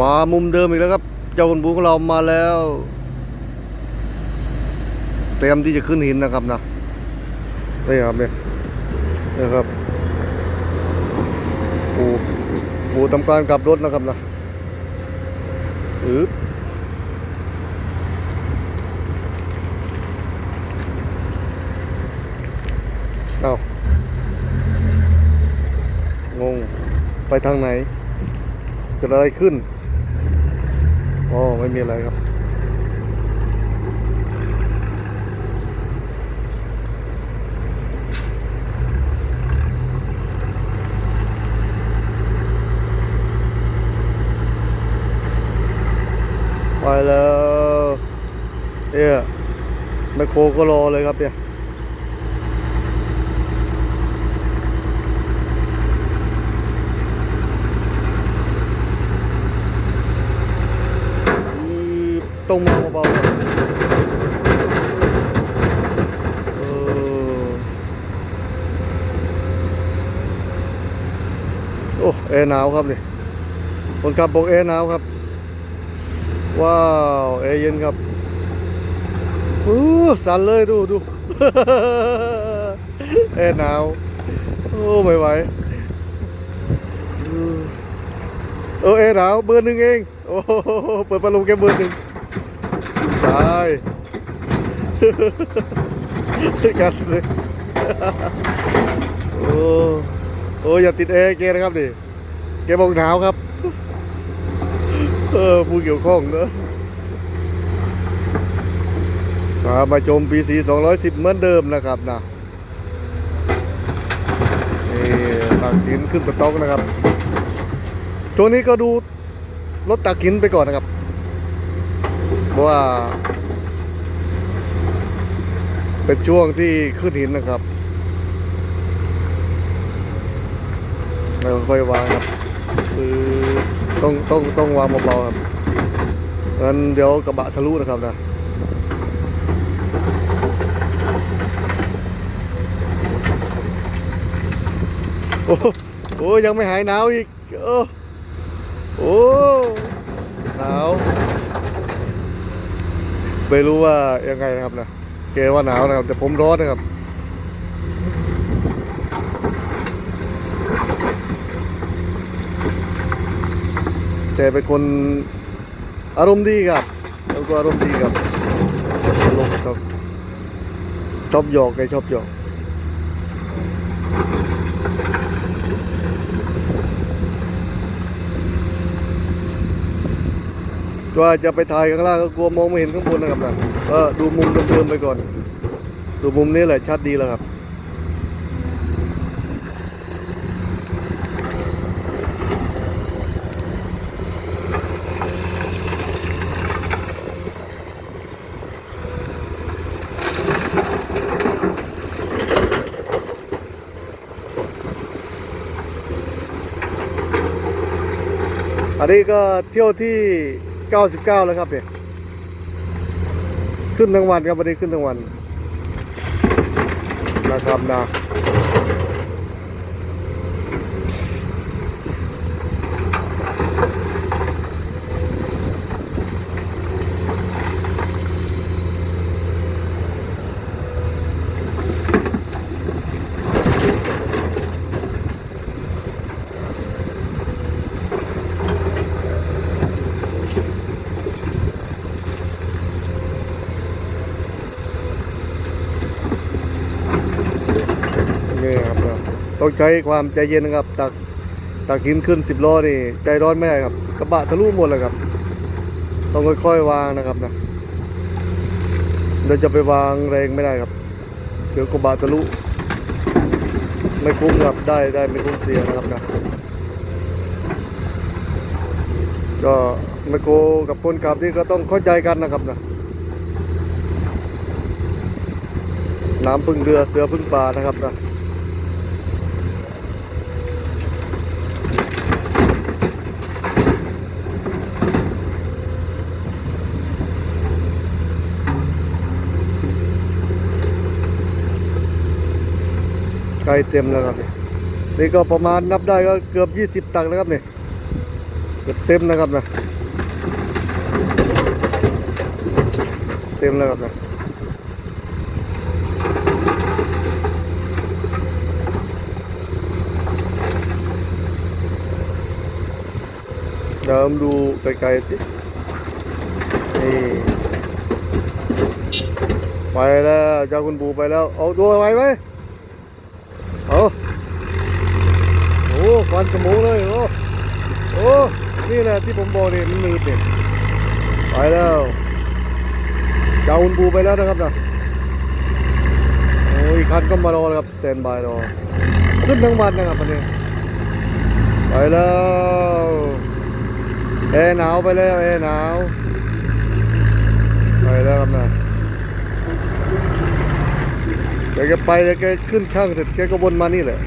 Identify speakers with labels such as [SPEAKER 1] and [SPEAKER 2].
[SPEAKER 1] มามุมเดิมอีกแล้วครับ เจ้าคุณบูของเรามาแล้ว เตรียมที่จะขึ้นหินนะครับนะนี่ครับเนี่ยนะครับปูปูทำการกลับรถนะครับนะอืบเอางง ไปทางไหน เกิดอะไรขึ้นอ๋อไม่มีอะไรครับไปแล้วเนี่ยแมคโครก็รอเลยครับเนี่ย อือ ต้องมาเบาๆเออโอ้แอร์หนาวครับนี่คนขับบอกแอร์หนาวครับ ว้าวแอร์เย็นครับอู้สั่นเลยดูดูแอร์หนาวโอ้ไม่ไหวเออแอร์หนาวเบอร์หนึ่งเอง โอ้โหเปิดพัดลมแค่เบอร์หนึ่ง ตายกันเลยโอ้โอ้อย่าติดแอร์แกนะครับดิแกบอกหนาวครับ เออผู้เกี่ยวข้องเนอะอ่ามาชมปีสี210 เหมือนเดิมนะครับนะนี่ตักหินขึ้นสต็อกนะครับช่วงนี้ก็ดูรถตักหินไปก่อนนะครับ ว่า เป็นช่วงที่ขึ้นหินนะครับแล้วค่อยวางครับ คือต้องต้องต้องวางเบาๆครับงั้นเดี๋ยวกระบะทะลุนะครับนะโอ้โหโอ้ยังไม่หายหนาวอีก โอ้โอ้หนาว ไม่รู้ว่ายังไงนะครับนะเกว่าหนาวนะครับแต่ผมร้อนนะครับแต่เป็นคนอารมณ์ดีครับแล้วก็อารมณ์ดีครับตลกครับชอบหยอกไงชอบหยอก ว่าจะไปถ่ายข้างล่างก็กลัวมองไม่เห็นข้างบนนะครับนะก็ดูมุมเดิมๆไปก่อน ดูมุมนี้แหละชัดดีแล้วครับอันนี้ก็เที่ยวที่ เก้าสิบเก้าแล้วครับเนี่ยขึ้นทั้งวันครับวันนี้ขึ้นทั้งวันนะครับนะนี่ครับนะ ต้องใช้ความใจเย็นนะครับ ตักตักหินขึ้นสิบล้อนี่ใจร้อนไม่ได้ครับ กระบะทะลุหมดเลยครับ ต้องค่อยๆวางนะครับนะเราจะไปวางแรงไม่ได้ครับ เดี๋ยวกระบะทะลุ ไม่คุ้มครับได้ได้ไม่คุ้มเสียนะครับนะก็ไมโครกับคนขับนี่ก็ต้องเข้าใจกันนะครับนะน้ำพึ่งเรือเสือพึ่งป่านะครับนะ กล้เต็มแล้วครับนี่นี่ก็ประมาณนับได้ก็เกือบ 20 ตักแล้วครับนี่เกือบเต็มนะครับนะเต็มแล้วครับนะเดิมดูไกลๆสินี่ไปแล้วเจ้าคุณปูไปแล้ว เอาตัวไว้ไหม เอาโอ้ควันจมูกเลยโอ้โอ้นี่แหละที่ผมบอกเนี่ยมันมืดเนี่ยไปแล้วจ้าคุณปูไปแล้วนะครับนะโอ้ยคันก็มารอแล้วครับสแตนบายรอขึ้นทั้งวันนะครับวันนี้ไปแล้วแอร์หนาวไปแล้วแอร์หนาวไปแล้วครับนะ แกก็ไปแล้วแกขึ้นช่างเสร็จแกก็วนมานี่แหละ